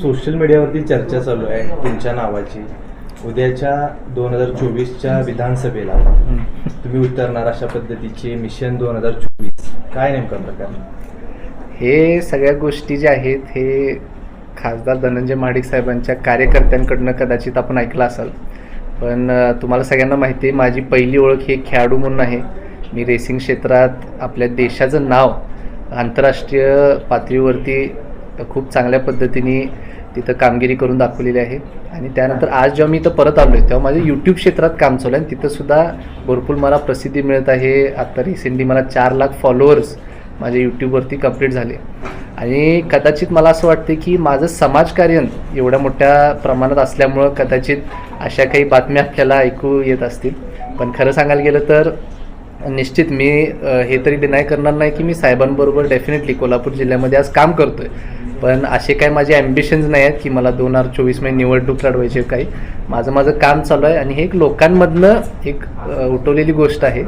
Social मीडियावरती चर्चा चालू आहे तुमच्या नावाची. उद्याच्या दोन हजार चोवीसच्या विधानसभेला तुम्ही उतरणार अशा पद्धतीचे मिशन दोन हजार चोवीस. काय नेमका प्रकार हे सगळ्या गोष्टी ज्या आहेत हे खासदार धनंजय महाडिक साहेबांच्या कार्यकर्त्यांकडनं कदाचित आपण ऐकलं असाल. पण तुम्हाला सगळ्यांना माहिती आहे माझी पहिली ओळख ही खेळाडू म्हणून आहे. मी रेसिंग क्षेत्रात आपल्या देशाचं नाव आंतरराष्ट्रीय पातळीवरती खूप चांगल्या पद्धतीने तिथं कामगिरी करून दाखवलेली आहे. आणि त्यानंतर आज जेव्हा मी इथं परत आलो आहे तेव्हा माझं यूट्यूब क्षेत्रात काम चालू आहे आणि तिथंसुद्धा भरपूर मला प्रसिद्धी मिळत आहे. आता रिसेंटली मला चार लाख फॉलोअर्स माझ्या यूट्यूबवरती कंप्लीट झाले. आणि कदाचित मला असं वाटते की माझं समाजकार्य एवढ्या मोठ्या प्रमाणात असल्यामुळं कदाचित अशा काही बातम्या आपल्याला ऐकू येत असतील. पण खरं सांगायला गेलं तर निश्चित मी हे तरी डिनाय करणार नाही की मी साहेबांबरोबर डेफिनेटली कोल्हापूर जिल्ह्यामध्ये आज काम करतो आहे पण असे काही माझे ॲम्बिशन्स नाही आहेत की मला दोन हजार चोवीसमध्ये निवडणूक लढवायची काही. माझं माझं काम चालू आहे आणि हे एक लोकांमधनं एक उठवलेली गोष्ट आहे.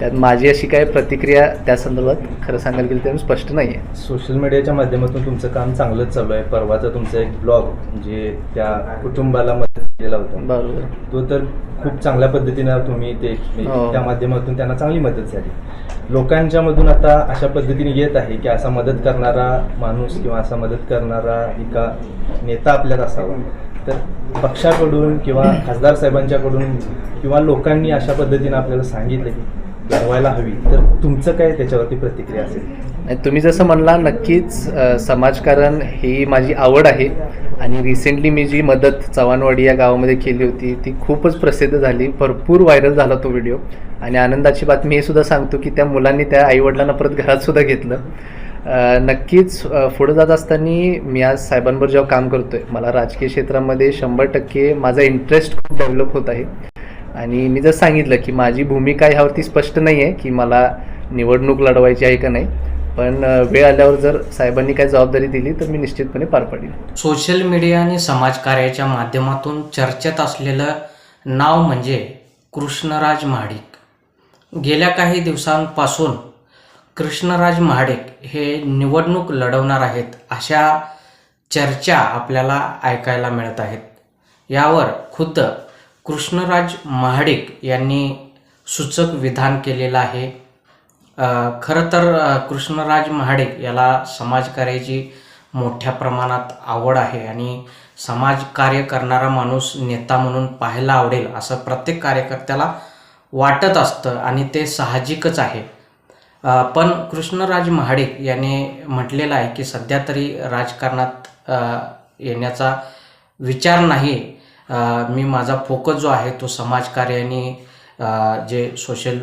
त्यात माझी अशी काय प्रतिक्रिया त्या संदर्भात खरं सांगायला गेलं तर स्पष्ट नाही आहे सोशल मीडियाच्या माध्यमातून तुमचं काम चांगलंच चालू आहे. परवाचा तुमचं एक ब्लॉग जे त्या कुटुंबाला मदत केला होता. बरोबर. तो तर खूप चांगल्या पद्धतीनं तुम्ही ते हो. त्या माध्यमातून त्यांना चांगली मदत झाली. लोकांच्या मधून आता अशा पद्धतीने येत आहे की असा मदत करणारा माणूस किंवा असा मदत करणारा एका नेता आपल्यात असावा. तर पक्षाकडून किंवा खासदार साहेबांच्याकडून किंवा लोकांनी अशा पद्धतीने आपल्याला सांगितलं की लढवायला हवी. तर तुमचं काय त्याच्यावरती प्रतिक्रिया असेल? तुम्ही जसं म्हणला नक्कीच समाजकारण ही माझी आवड आहे. आणि रिसेंटली मी जी मदत चव्हाणवाडी या गावामध्ये केली होती ती खूपच प्रसिद्ध झाली. भरपूर व्हायरल झाला तो व्हिडिओ आणि आनंदाची बातमी हे सुद्धा सांगतो की त्या मुलांनी त्या आईवडिलांना परत घरात सुद्धा घेतलं. नक्कीच पुढं जात असताना मी आज साहेबांवर जेव्हा काम करतोय मला राजकीय क्षेत्रामध्ये शंभर टक्के माझा इंटरेस्ट खूप डेव्हलप होत आहे. आणि मी जर सांगितलं की माझी भूमिका ह्यावरती स्पष्ट नाही आहे की मला निवडणूक लढवायची आहे का नाही. पण वेळ आल्यावर जर साहेबांनी काय जबाबदारी दिली तर मी निश्चितपणे पार पडेल. सोशल मीडिया आणि समाजकार्याच्या माध्यमातून चर्चेत असलेलं नाव म्हणजे कृष्णराज महाडिक. गेल्या काही दिवसांपासून कृष्णराज महाडिक हे निवडणूक लढवणार आहेत अशा चर्चा आपल्याला ऐकायला मिळत आहेत. यावर खुद्द कृष्णराज महाडिक यांनी सूचक विधान केलेलं आहे. खरं तर कृष्णराज महाडिक याला समाजकार्याची मोठ्या प्रमाणात आवड आहे आणि समाजकार्य करणारा माणूस नेता म्हणून पाहायला आवडेल असं प्रत्येक कार्यकर्त्याला वाटत असतं आणि ते साहजिकच आहे. पण कृष्णराज महाडिक याने म्हटलेलं आहे की सध्या तरी राजकारणात येण्याचा विचार नाही. मी माझा फोकस जो आहे तो समाजकार्याने जे सोशल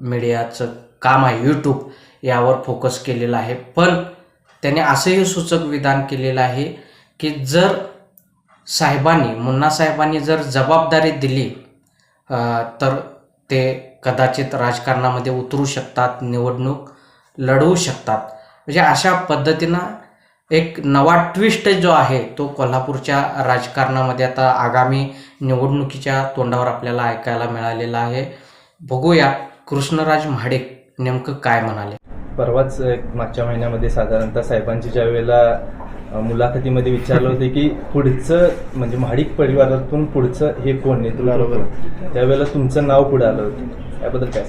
मीडियाचं काम आहे यूट्यूब यावर फोकस केलेला आहे. पण त्याने असंही सूचक विधान केलेलं आहे की जर साहेबांनी मुन्ना साहेबांनी जर जबाबदारी दिली तर ते कदाचित राजकारणामध्ये उतरू शकतात निवडणूक लढवू शकतात. म्हणजे अशा पद्धतीनं एक नवा ट्विस्ट जो आहे तो कोल्हापूरच्या राजकारणामध्ये आता आगामी निवडणुकीच्या तोंडावर आपल्याला ऐकायला मिळालेला आहे. बघूया. कृष्णराज महाडिक नेमकं काय म्हणाले? परवाच एक मागच्या महिन्यामध्ये साधारणतः साहेबांची ज्या वेळेला मुलाखतीमध्ये विचारलं होते की पुढचं म्हणजे महाडिक परिवारातून पुढचं हे कोण नेतृत्व? त्यावेळेला तुमचं नाव पुढे आलं होतं. याबद्दल काय?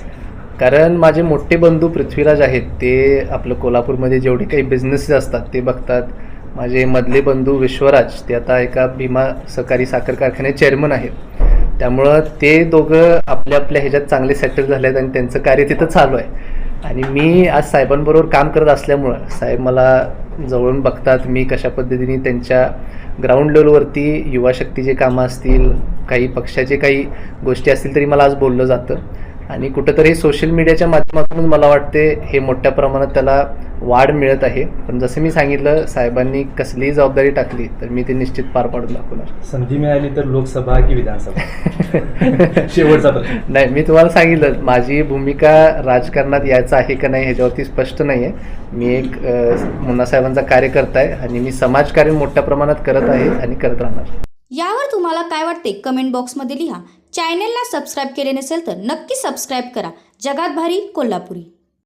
कारण माझे मोठे बंधू पृथ्वीराज आहेत ते आपलं कोल्हापूरमध्ये जेवढे काही बिझनेसेस असतात ते बघतात. माझे मधले बंधू विश्वराज ते आता एका भीमा सहकारी साखर कारखान्याचे चेअरमन आहेत. त्यामुळं ते दोघं आपल्या आपल्या ह्याच्यात चांगले सेटल झाले आहेत आणि त्यांचं कार्य तिथं चालू आहे. आणि मी आज साहेबांबरोबर काम करत असल्यामुळं साहेब मला जवळून बघतात मी कशा पद्धतीने त्यांच्या ग्राउंड लेवलवरती युवा शक्तीचे कामं असतील काही पक्षाचे काही गोष्टी असतील तरी मला आज बोललं जातं. आणि कुठंतरी सोशल मीडियाच्या माध्यमातून मला वाटते हे मोठ्या प्रमाणात त्याला वाढ मिळत आहे. पण जसं मी सांगितलं साहेबांनी कसलीही जबाबदारी टाकली तर मी ती निश्चित पार पाडून दाखवणार. संधी मिळाली तर लोकसभा की विधानसभा? शेवटचा नाही मी तुम्हाला सांगितलं माझी भूमिका राजकारणात यायचं आहे का नाही ह्याच्यावरती स्पष्ट नाही आहे मी एक अ, मुन्ना साहेबांचा कार्यकर्ता आहे आणि मी समाजकार्य मोठ्या प्रमाणात करत आहे आणि करत राहणार. यावर तुम्हाला काय वाटते? कमेंट बॉक्समध्ये लिहा. चॅनेलला सबस्क्राईब केले नसेल तर नक्की सबस्क्राईब करा. जगात भारी कोल्हापुरी.